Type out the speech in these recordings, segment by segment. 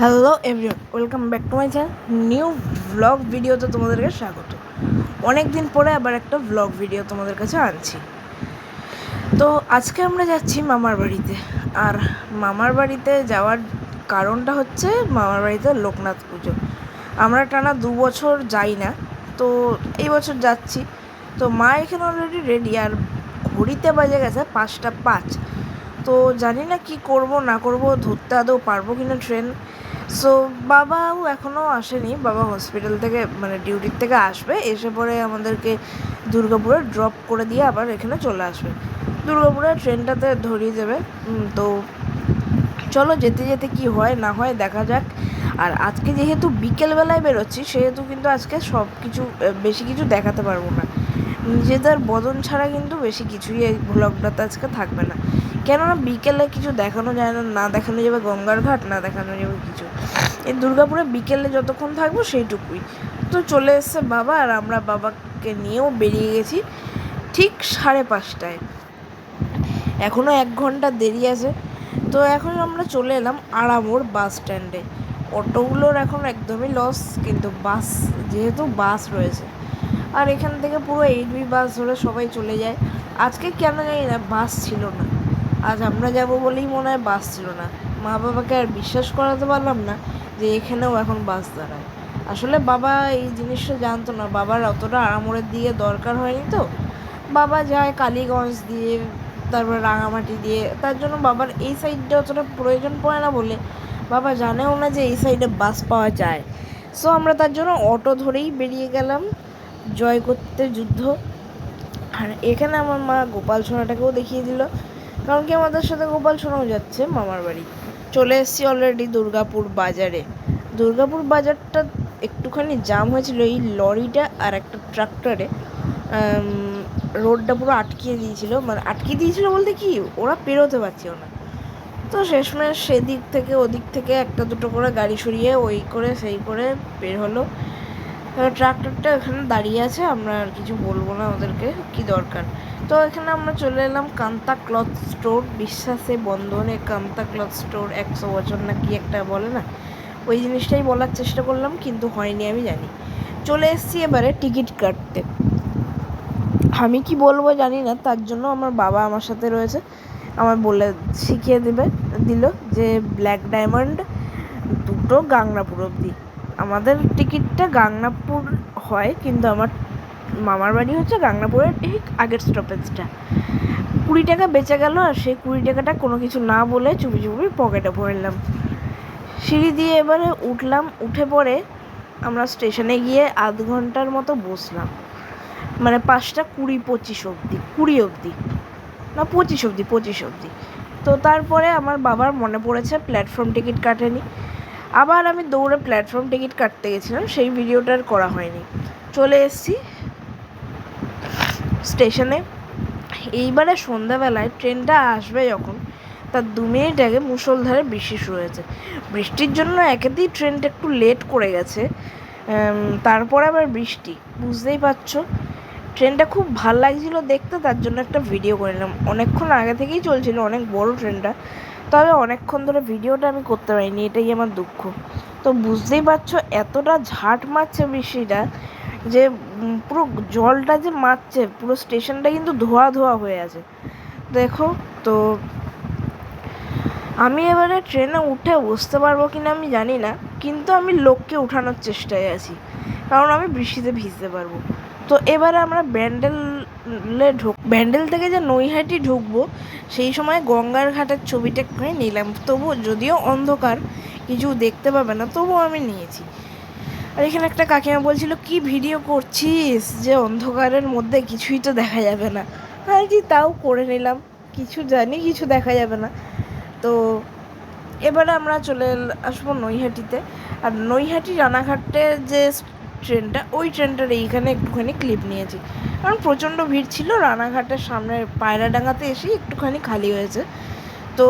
Hello everyone welcome back to my channel new blog ভিডিওতে তোমাদেরকে স্বাগত। অনেক দিন পরে আবার একটা ব্লগ ভিডিও তোমাদের কাছে আনছি। তো আজকে আমরা যাচ্ছি মামার বাড়িতে। আর মামার বাড়িতে যাওয়ার কারণটা হচ্ছে মামার বাড়িতে লোকনাথ পুজো। আমরা টানা দু বছর যাই না। তো এই বছর যাচ্ছি। তো মা এখানে অলরেডি রেডি আর ঘড়িতে বাজে গেছে পাঁচটা পাঁচ। তো জানি না কি করব, না করব, ধরতে আদৌ পারব কিনা ট্রেন সো বাবাও এখনও আসেনি। বাবা হসপিটাল থেকে মানে ডিউটির থেকে আসবে। এসে পরে আমাদেরকে দুর্গাপুরে ড্রপ করে দিয়ে আবার এখানে চলে আসবে। দুর্গাপুরে ট্রেনটাতে ধরিয়ে দেবে। তো চলো যেতে যেতে কি হয়, না হয় দেখা যাক। আর আজকে যেহেতু বিকেলবেলায় বেরোচ্ছি, সেহেতু কিন্তু আজকে সব কিছু বেশি কিছু দেখাতে পারব না। নিজেদের বদন ছাড়া কিন্তু বেশি কিছুই এই ব্লগটাতে আজকে থাকবে না। কেননা বিকেলে কিছু দেখানো যায় না না দেখানো যাবে গঙ্গার ঘাট, না দেখানো যাবে কিছু। এই দুর্গাপুরে বিকেলে যতক্ষণ থাকব সেইটুকুই। তো চলে এসছে বাবা আর আমরা বাবাকে নিয়েও বেরিয়ে গেছি ঠিক সাড়ে পাঁচটায়। এখনও এক ঘণ্টা দেরি আছে। তো এখন আমরা চলে এলাম আড়ামোড় বাস স্ট্যান্ডে। অটোগুলোর এখন একদমই লস কিন্তু বাস, যেহেতু বাস রয়েছে। আর এখান থেকে পুরো এইট বি বাস ধরে সবাই চলে যায়। আজকে কেন জানি না, বাস ছিল না। আজ আমরা যাব বলেই মনে হয় বাস ছিল না। মা বাবাকে আর বিশ্বাস করাতে পারলাম না যে এখানেও এখন বাস দাঁড়ায়। আসলে বাবা এই জিনিসটা জানতো না। বাবার অতটা আড়ামোড়ের দিকে দরকার হয়নি তো। বাবা যায় কালীগঞ্জ দিয়ে, তারপর রাঙামাটি দিয়ে। তার জন্য বাবার এই সাইডটা অতটা প্রয়োজন পড়ে না বলে বাবা জানেও না যে এই সাইডে বাস পাওয়া যায়। সো আমরা তার জন্য অটো ধরেই বেরিয়ে গেলাম জয় করতে যুদ্ধ। আর এখানে আমার মা গোপাল সোনাটাকেও দেখিয়ে দিল। কারণ কি আমাদের সাথে গোপাল সোনাও যাচ্ছে মামার বাড়ি। চলে এসেছি অলরেডি দুর্গাপুর বাজারে। দুর্গাপুর বাজারটা একটুখানি জাম হয়েছিল এই লরিটা আর একটা ট্রাক্টরে রোডটা পুরো আটকিয়ে দিয়েছিল। মানে আটকিয়ে দিয়েছিল বলতে কি, ওরা পেরোতে পারছিল না। তো শেষমেশ সেদিক থেকে ওদিক থেকে একটা দুটো করে গাড়ি সরিয়ে ওই করে সেই করে বের হলো। ট্রাক্টরটা এখানে দাঁড়িয়ে আছে, আমরা আর কিছু বলব না ওদেরকে, কি দরকার। তো এখানে আমরা চলে এলাম কান্তা ক্লথ স্টোর, বিশ্বাসে বন্ধনে কান্তা ক্লথ স্টোর, একশো বছর না কি একটা বলে না? ওই জিনিসটাই বলার চেষ্টা করলাম, কিন্তু হয়নি, আমি জানি। চলে এসেছি এবারে টিকিট কাটতে। আমি কি বলব জানি না, তার জন্য আমার বাবা আমার সাথে রয়েছে। আমার বলে শিখিয়ে দেবে, দিল যে ব্ল্যাক ডায়মন্ড দুটো গাংনাপুর অবধি। আমাদের টিকিটটা গাংনাপুর হয়, কিন্তু আমার মামার বাড়ি হচ্ছে গাংনাপুরের ঠিক আগের স্টপেজটা কুড়ি টাকা বেঁচে গেল আর সেই কুড়ি টাকাটা কোনো কিছু না বলে চুপি চুপি পকেটে ভরলাম সিঁড়ি দিয়ে এবারে উঠলাম, উঠে পড়ে আমরা স্টেশনে গিয়ে আধ ঘণ্টার মতো বসলাম। মানে পাঁচটা কুড়ি পঁচিশ অবধি, কুড়ি অবধি। না, পঁচিশ অবধি পঁচিশ অবধি। তো তারপরে আমার বাবার মনে পড়েছে প্ল্যাটফর্ম টিকিট কাটেনি। আবার আমি দৌড়ে প্ল্যাটফর্ম টিকিট কাটতে গেছিলাম, সেই ভিডিওটার করা হয়নি। চলে এসেছি স্টেশনে। এইবারে সন্ধ্যাবেলায় ট্রেনটা আসবে যখন, তার দু মিনিট আগে মুষলধারে বৃষ্টি শুরু হয়েছে। বৃষ্টির জন্য একেতেই ট্রেনটা একটু লেট করে গেছে। তারপরে আবার বৃষ্টি, বুঝতেই পারছ? ট্রেনটা খুব ভালো লাগছিল দেখতে, তার জন্য একটা ভিডিও করে নিলাম। অনেকক্ষণ আগে থেকেই চলছিল অনেক বড় ট্রেনটা, তবে অনেকক্ষণ ধরে ভিডিওটা আমি করতে পারিনি, এটাই আমার দুঃখ। তো বুঝতেই পারছ, এতটা ঝাট মারছে বৃষ্টিটা যে পুরো জলটা যে মারছে, পুরো স্টেশনটা কিন্তু ধোয়া ধোয়া হয়ে আছে। দেখো, তো আমি এবারে ট্রেনে উঠে বসতে পারব কিনা আমি জানি না, কিন্তু আমি লোককে উঠানোর চেষ্টায় আছি, কারণ আমি বৃষ্টিতে ভিজতে পারব। তো এবারে আমরা ব্যান্ডেলে ঢুক, ব্যান্ডেল থেকে যে নৈহাটি ঢুকবো, সেই সময় গঙ্গার ঘাটের ছবিটা নিলাম। তবু যদিও অন্ধকার, কিছু দেখতে পাবে না, তবুও আমি নিয়েছি। আর এখানে একটা কাকিমা বলছিল, কি ভিডিও করছিস? যে অন্ধকারের মধ্যে কিছুই তো দেখা যাবে না। আর কি তাও করে নিলাম। কিছু জানি, কিছু দেখা যাবে না। তো এবারে আমরা চলে আসব নৈহাটিতে। আর নৈহাটি রানাঘাটে যে ট্রেনটা, ওই ট্রেনটার এইখানে একটুখানি ক্লিপ নিয়েছি। কারণ প্রচণ্ড ভিড় ছিল, রানাঘাটের সামনে পায়রাডাঙ্গাতে এসেই একটুখানি খালি হয়েছে। তো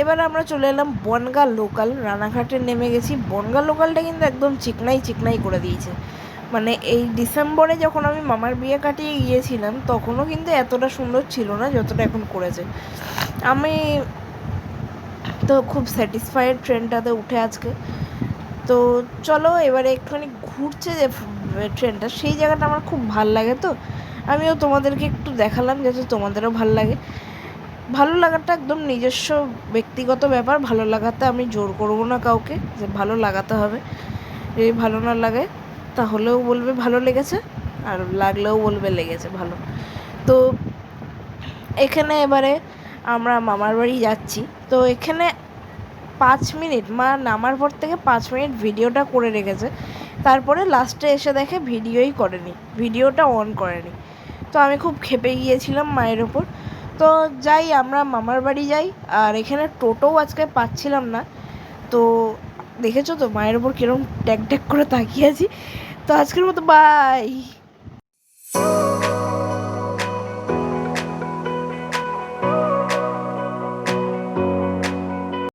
এবার আমরা চলে এলাম বনগা লোকাল রানাঘাটে নেমে গেছি। বনগা লোকালটা কিন্তু একদম চিকনাই চিকনাই করে দিয়েছে। মানে এই ডিসেম্বরে যখন আমি মামার বিয়ে কাটিয়ে গিয়েছিলাম, তখনও কিন্তু এতটা সুন্দর ছিল না যতটা এখন করেছে। আমি তো খুব স্যাটিসফাইড ট্রেনটাতে উঠে আজকে। তো চলো এবারে একটুখানি ঘুরছে যে ট্রেনটা, সেই জায়গাটা আমার খুব ভালো লাগে তো। আমিও তোমাদেরকে একটু দেখালাম যাতে তোমাদেরও ভালো লাগে। ভালো লাগাটা একদম নিজস্ব ব্যক্তিগত ব্যাপার, ভালো লাগাতে আমি জোর করব না কাউকে যে ভালো লাগাতে হবে। যদি ভালো না লাগে, তাহলেও বলবে ভালো লেগেছে, আর লাগলেও বলবে লেগেছে ভালো। তো এখানে এবারে আমরা মামার বাড়ি যাচ্ছি। তো এখানে পাঁচ মিনিট, মা নামার পর থেকে পাঁচ মিনিট ভিডিওটা করে রেখেছে। তারপরে লাস্টে এসে দেখে ভিডিওই করেনি, ভিডিওটা অন করেনি। তো আমি খুব খেপে গিয়েছিলাম মায়ের ওপর। তো যাই, আমরা মামার বাড়ি যাই, আর এখানে টোটোও আজকে পাচ্ছিলাম না। তো দেখেছ তো, মায়ের ওপর কীরকম ট্যাক ট্যাক করে তাকিয়ে আছি। তো আজকের মতো বাই